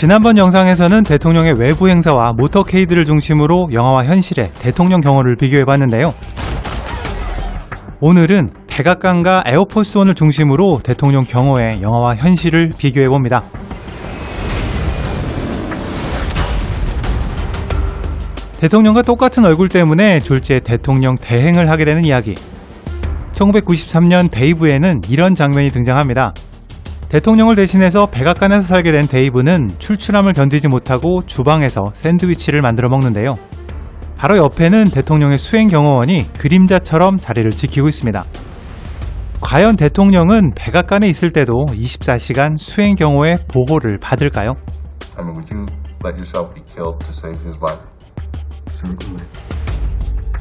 지난번 영상에서는 대통령의 외부 행사와 모터케이드를 중심으로 영화와 현실의 대통령 경호를 비교해봤는데요. 오늘은 백악관과 에어포스원을 중심으로 대통령 경호의 영화와 현실을 비교해봅니다. 대통령과 똑같은 얼굴 때문에 졸지에 대통령 대행을 하게 되는 이야기. 1993년 데이브에는 이런 장면이 등장합니다. 대통령을 대신해서 백악관에서 살게 된 데이브는 출출함을 견디지 못하고 주방에서 샌드위치를 만들어 먹는데요. 바로 옆에는 대통령의 수행 경호원이 그림자처럼 자리를 지키고 있습니다. 과연 대통령은 백악관에 있을 때도 24시간 수행 경호의 보호를 받을까요? I mean,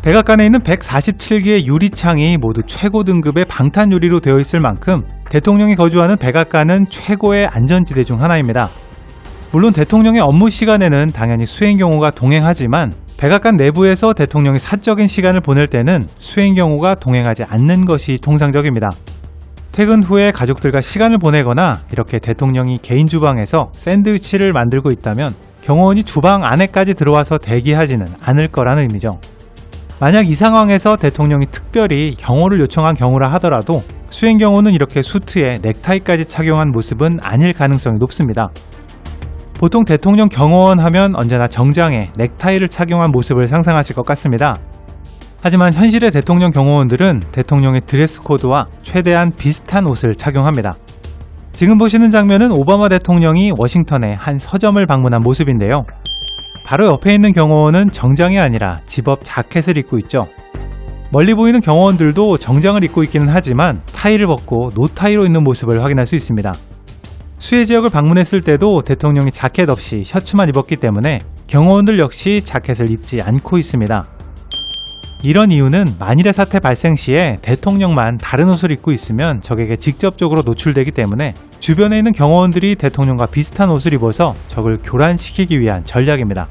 백악관에 있는 147개의 유리창이 모두 최고 등급의 방탄 유리로 되어 있을 만큼 대통령이 거주하는 백악관은 최고의 안전지대 중 하나입니다. 물론 대통령의 업무 시간에는 당연히 수행 경호가 동행하지만 백악관 내부에서 대통령이 사적인 시간을 보낼 때는 수행 경호가 동행하지 않는 것이 통상적입니다. 퇴근 후에 가족들과 시간을 보내거나 이렇게 대통령이 개인 주방에서 샌드위치를 만들고 있다면 경호원이 주방 안에까지 들어와서 대기하지는 않을 거라는 의미죠. 만약 이 상황에서 대통령이 특별히 경호를 요청한 경우라 하더라도 수행 경호는 이렇게 수트에 넥타이까지 착용한 모습은 아닐 가능성이 높습니다. 보통 대통령 경호원 하면 언제나 정장에 넥타이를 착용한 모습을 상상하실 것 같습니다. 하지만 현실의 대통령 경호원들은 대통령의 드레스 코드와 최대한 비슷한 옷을 착용합니다. 지금 보시는 장면은 오바마 대통령이 워싱턴의 한 서점을 방문한 모습인데요. 바로 옆에 있는 경호원은 정장이 아니라 집업 자켓을 입고 있죠. 멀리 보이는 경호원들도 정장을 입고 있기는 하지만 타이를 벗고 노타이로 있는 모습을 확인할 수 있습니다. 수해 지역을 방문했을 때도 대통령이 자켓 없이 셔츠만 입었기 때문에 경호원들 역시 자켓을 입지 않고 있습니다. 이런 이유는 만일의 사태 발생 시에 대통령만 다른 옷을 입고 있으면 적에게 직접적으로 노출되기 때문에 주변에 있는 경호원들이 대통령과 비슷한 옷을 입어서 적을 교란시키기 위한 전략입니다.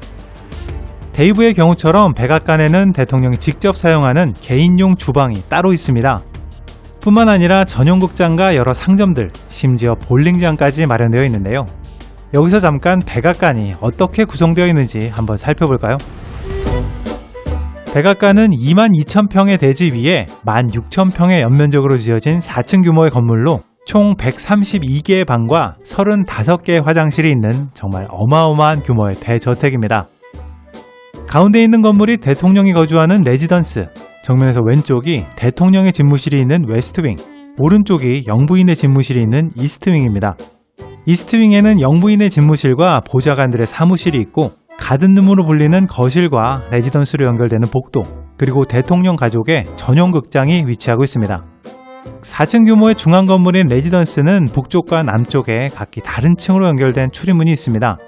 데이브의 경우처럼 백악관에는 대통령이 직접 사용하는 개인용 주방이 따로 있습니다. 뿐만 아니라 전용 극장과 여러 상점들, 심지어 볼링장까지 마련되어 있는데요. 여기서 잠깐 백악관이 어떻게 구성되어 있는지 한번 살펴볼까요? 백악관은 2만 2천 평의 대지 위에 1만 6천 평의 연면적으로 지어진 4층 규모의 건물로 총 132개의 방과 35개의 화장실이 있는 정말 어마어마한 규모의 대저택입니다. 가운데 있는 건물이 대통령이 거주하는 레지던스, 정면에서 왼쪽이 대통령의 집무실이 있는 웨스트윙, 오른쪽이 영부인의 집무실이 있는 이스트윙입니다. 이스트윙에는 영부인의 집무실과 보좌관들의 사무실이 있고 가든룸으로 불리는 거실과 레지던스로 연결되는 복도, 그리고 대통령 가족의 전용 극장이 위치하고 있습니다. 4층 규모의 중앙 건물인 레지던스는 북쪽과 남쪽에 각기 다른 층으로 연결된 출입문이 있습니다.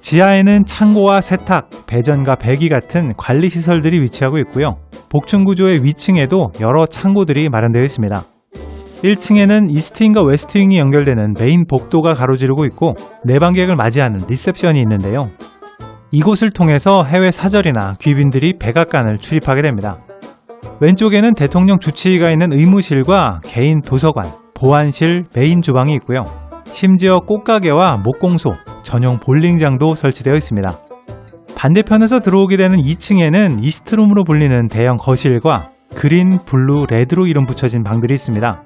지하에는 창고와 세탁, 배전과 배기 같은 관리 시설들이 위치하고 있고요. 복층 구조의 위층에도 여러 창고들이 마련되어 있습니다. 1층에는 이스트윙과 웨스트윙이 연결되는 메인 복도가 가로지르고 있고 내방객을 맞이하는 리셉션이 있는데요. 이곳을 통해서 해외 사절이나 귀빈들이 백악관을 출입하게 됩니다. 왼쪽에는 대통령 주치의가 있는 의무실과 개인 도서관, 보안실, 메인 주방이 있고요. 심지어 꽃가게와 목공소, 전용 볼링장도 설치되어 있습니다. 반대편에서 들어오게 되는 2층에는 이스트룸으로 불리는 대형 거실과 그린, 블루, 레드로 이름 붙여진 방들이 있습니다.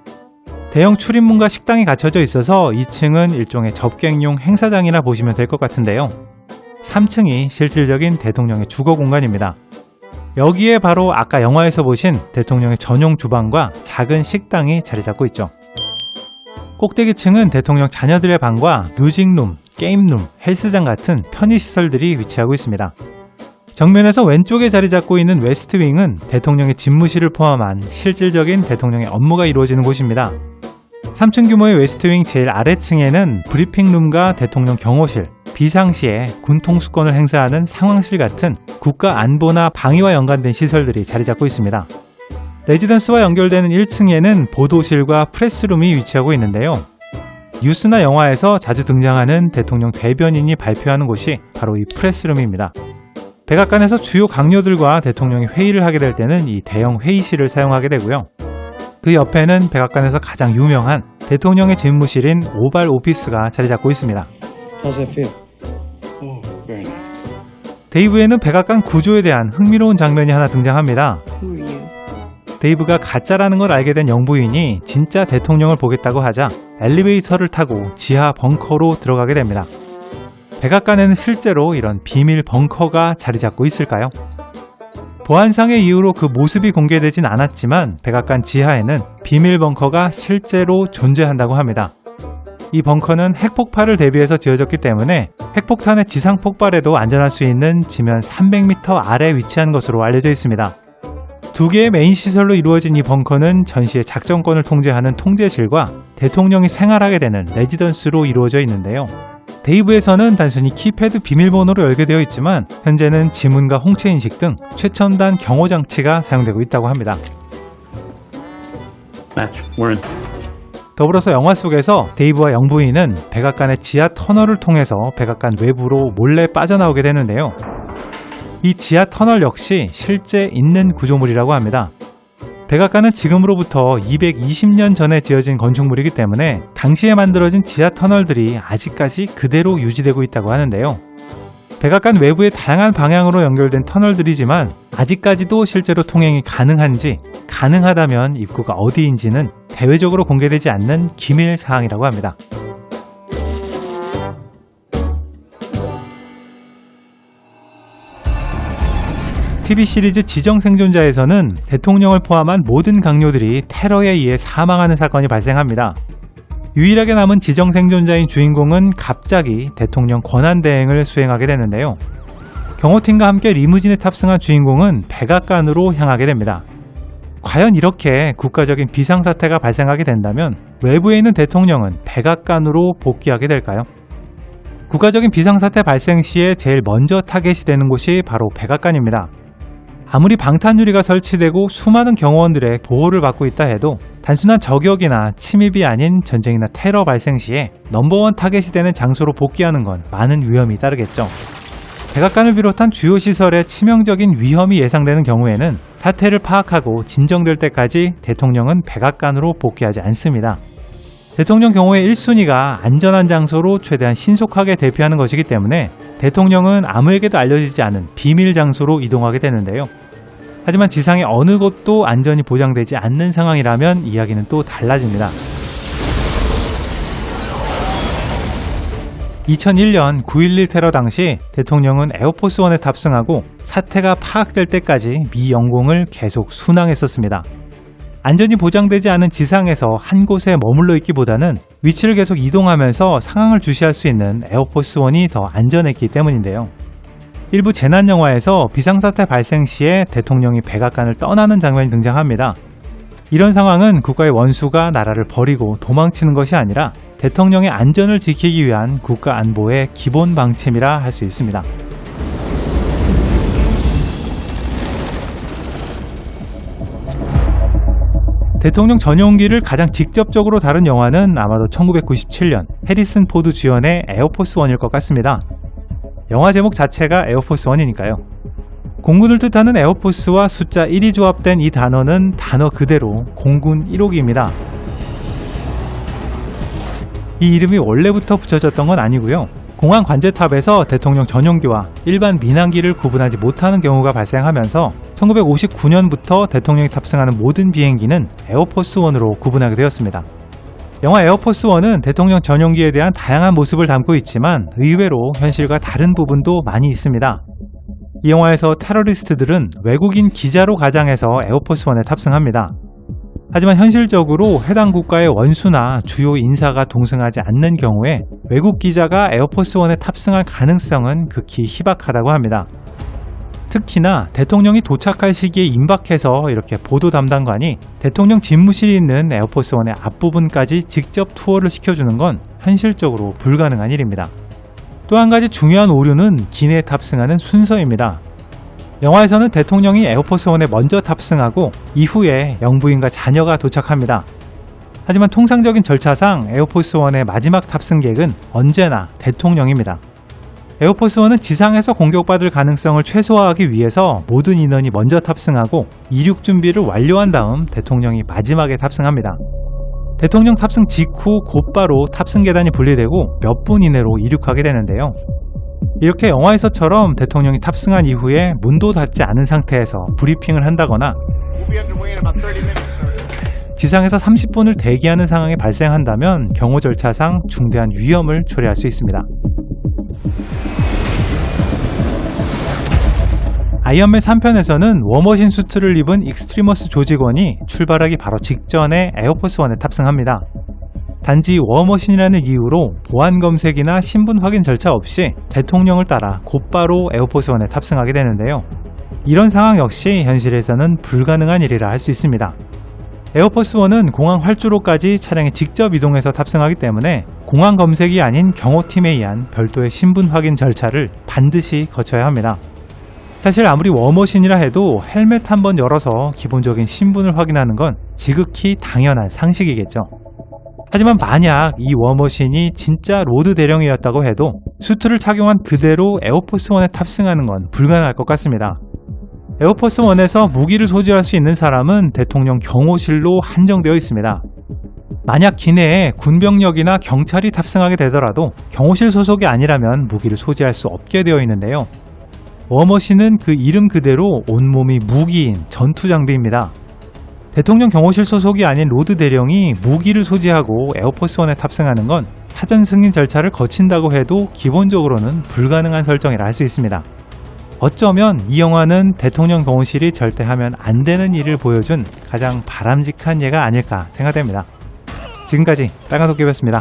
대형 출입문과 식당이 갖춰져 있어서 2층은 일종의 접객용 행사장이라 보시면 될 것 같은데요. 3층이 실질적인 대통령의 주거 공간입니다. 여기에 바로 아까 영화에서 보신 대통령의 전용 주방과 작은 식당이 자리 잡고 있죠. 꼭대기층은 대통령 자녀들의 방과 뮤직룸, 게임룸, 헬스장 같은 편의시설들이 위치하고 있습니다. 정면에서 왼쪽에 자리 잡고 있는 웨스트윙은 대통령의 집무실을 포함한 실질적인 대통령의 업무가 이루어지는 곳입니다. 3층 규모의 웨스트윙 제일 아래층에는 브리핑룸과 대통령 경호실, 비상시에 군 통수권을 행사하는 상황실 같은 국가 안보나 방위와 연관된 시설들이 자리 잡고 있습니다. 레지던스와 연결되는 1층에는 보도실과 프레스룸이 위치하고 있는데요. 뉴스나 영화에서 자주 등장하는 대통령 대변인이 발표하는 곳이 바로 이 프레스룸입니다. 백악관에서 주요 강요들과 대통령이 회의를 하게 될 때는 이 대형 회의실을 사용하게 되고요. 그 옆에는 백악관에서 가장 유명한 대통령의 집무실인 오발 오피스가 자리 잡고 있습니다. 데이브에는 백악관 구조에 대한 흥미로운 장면이 하나 등장합니다. 데이브가 가짜라는 걸 알게 된 영부인이 진짜 대통령을 보겠다고 하자 엘리베이터를 타고 지하 벙커로 들어가게 됩니다. 백악관에는 실제로 이런 비밀 벙커가 자리 잡고 있을까요? 보안상의 이유로 그 모습이 공개되진 않았지만 백악관 지하에는 비밀 벙커가 실제로 존재한다고 합니다. 이 벙커는 핵폭발을 대비해서 지어졌기 때문에 핵폭탄의 지상 폭발에도 안전할 수 있는 지면 300m 아래 위치한 것으로 알려져 있습니다. 두 개의 메인 시설로 이루어진 이 벙커는 전시의 작전권을 통제하는 통제실과 대통령이 생활하게 되는 레지던스로 이루어져 있는데요. 데이브에서는 단순히 키패드 비밀번호로 열게 되어 있지만 현재는 지문과 홍채 인식 등 최첨단 경호 장치가 사용되고 있다고 합니다. 더불어서 영화 속에서 데이브와 영부인은 백악관의 지하 터널을 통해서 백악관 외부로 몰래 빠져나오게 되는데요. 이 지하 터널 역시 실제 있는 구조물이라고 합니다. 백악관은 지금으로부터 220년 전에 지어진 건축물이기 때문에 당시에 만들어진 지하 터널들이 아직까지 그대로 유지되고 있다고 하는데요. 백악관 외부의 다양한 방향으로 연결된 터널들이지만 아직까지도 실제로 통행이 가능한지 가능하다면 입구가 어디인지는 대외적으로 공개되지 않는 기밀 사항이라고 합니다. TV 시리즈 지정 생존자에서는 대통령을 포함한 모든 강요들이 테러에 의해 사망하는 사건이 발생합니다. 유일하게 남은 지정 생존자인 주인공은 갑자기 대통령 권한 대행을 수행하게 되는데요. 경호팀과 함께 리무진에 탑승한 주인공은 백악관으로 향하게 됩니다. 과연 이렇게 국가적인 비상사태가 발생하게 된다면 외부에 있는 대통령은 백악관으로 복귀하게 될까요? 국가적인 비상사태 발생 시에 제일 먼저 타겟이 되는 곳이 바로 백악관입니다. 아무리 방탄유리가 설치되고 수많은 경호원들의 보호를 받고 있다 해도 단순한 저격이나 침입이 아닌 전쟁이나 테러 발생 시에 넘버원 타겟이 되는 장소로 복귀하는 건 많은 위험이 따르겠죠. 백악관을 비롯한 주요 시설에 치명적인 위험이 예상되는 경우에는 사태를 파악하고 진정될 때까지 대통령은 백악관으로 복귀하지 않습니다. 대통령 경호의 1순위가 안전한 장소로 최대한 신속하게 대피하는 것이기 때문에 대통령은 아무에게도 알려지지 않은 비밀 장소로 이동하게 되는데요. 하지만 지상의 어느 곳도 안전이 보장되지 않는 상황이라면 이야기는 또 달라집니다. 2001년 9.11 테러 당시 대통령은 에어포스원에 탑승하고 사태가 파악될 때까지 미 영공을 계속 순항했었습니다. 안전이 보장되지 않은 지상에서 한 곳에 머물러 있기보다는 위치를 계속 이동하면서 상황을 주시할 수 있는 에어포스원이 더 안전했기 때문인데요. 일부 재난 영화에서 비상사태 발생 시에 대통령이 백악관을 떠나는 장면이 등장합니다. 이런 상황은 국가의 원수가 나라를 버리고 도망치는 것이 아니라 대통령의 안전을 지키기 위한 국가 안보의 기본 방침이라 할 수 있습니다. 대통령 전용기를 가장 직접적으로 다룬 영화는 아마도 1997년 해리슨 포드 주연의 에어포스 원일 것 같습니다. 영화 제목 자체가 에어포스 원이니까요. 공군을 뜻하는 에어포스와 숫자 1이 조합된 이 단어는 단어 그대로 공군 1호기입니다. 이 이름이 원래부터 붙여졌던 건 아니고요. 공항 관제탑에서 대통령 전용기와 일반 민항기를 구분하지 못하는 경우가 발생하면서 1959년부터 대통령이 탑승하는 모든 비행기는 에어포스1으로 구분하게 되었습니다. 영화 에어포스1은 대통령 전용기에 대한 다양한 모습을 담고 있지만 의외로 현실과 다른 부분도 많이 있습니다. 이 영화에서 테러리스트들은 외국인 기자로 가장해서 에어포스1에 탑승합니다. 하지만 현실적으로 해당 국가의 원수나 주요 인사가 동승하지 않는 경우에 외국 기자가 에어포스1에 탑승할 가능성은 극히 희박하다고 합니다. 특히나 대통령이 도착할 시기에 임박해서 이렇게 보도 담당관이 대통령 집무실이 있는 에어포스1의 앞부분까지 직접 투어를 시켜주는 건 현실적으로 불가능한 일입니다. 또 한 가지 중요한 오류는 기내에 탑승하는 순서입니다. 영화에서는 대통령이 에어포스1에 먼저 탑승하고 이후에 영부인과 자녀가 도착합니다. 하지만 통상적인 절차상 에어포스1의 마지막 탑승객은 언제나 대통령입니다. 에어포스1은 지상에서 공격받을 가능성을 최소화하기 위해서 모든 인원이 먼저 탑승하고 이륙 준비를 완료한 다음 대통령이 마지막에 탑승합니다. 대통령 탑승 직후 곧바로 탑승 계단이 분리되고 몇 분 이내로 이륙하게 되는데요. 이렇게 영화에서처럼 대통령이 탑승한 이후에 문도 닫지 않은 상태에서 브리핑을 한다거나 We'll be underway in about 30 minutes, sir. 지상에서 30분을 대기하는 상황이 발생한다면 경호 절차상 중대한 위험을 초래할 수 있습니다. 아이언맨 3편에서는 워머신 수트를 입은 익스트리머스 조직원이 출발하기 바로 직전에 에어포스 원에 탑승합니다. 단지 워머신이라는 이유로 보안 검색이나 신분 확인 절차 없이 대통령을 따라 곧바로 에어포스 원에 탑승하게 되는데요. 이런 상황 역시 현실에서는 불가능한 일이라 할 수 있습니다. 에어포스 원은 공항 활주로까지 차량에 직접 이동해서 탑승하기 때문에 공항 검색이 아닌 경호팀에 의한 별도의 신분 확인 절차를 반드시 거쳐야 합니다. 사실 아무리 워머신이라 해도 헬멧 한번 열어서 기본적인 신분을 확인하는 건 지극히 당연한 상식이겠죠. 하지만 만약 이 워머신이 진짜 로드 대령이었다고 해도 수트를 착용한 그대로 에어포스 원에 탑승하는 건 불가능할 것 같습니다. 에어포스 원에서 무기를 소지할 수 있는 사람은 대통령 경호실로 한정되어 있습니다. 만약 기내에 군병력이나 경찰이 탑승하게 되더라도 경호실 소속이 아니라면 무기를 소지할 수 없게 되어 있는데요. 워머신은 그 이름 그대로 온몸이 무기인 전투 장비입니다. 대통령 경호실 소속이 아닌 로드 대령이 무기를 소지하고 에어포스 원에 탑승하는 건 사전 승인 절차를 거친다고 해도 기본적으로는 불가능한 설정이라 할 수 있습니다. 어쩌면 이 영화는 대통령 경호실이 절대 하면 안 되는 일을 보여준 가장 바람직한 예가 아닐까 생각됩니다. 지금까지 빨간 도깨비였습니다.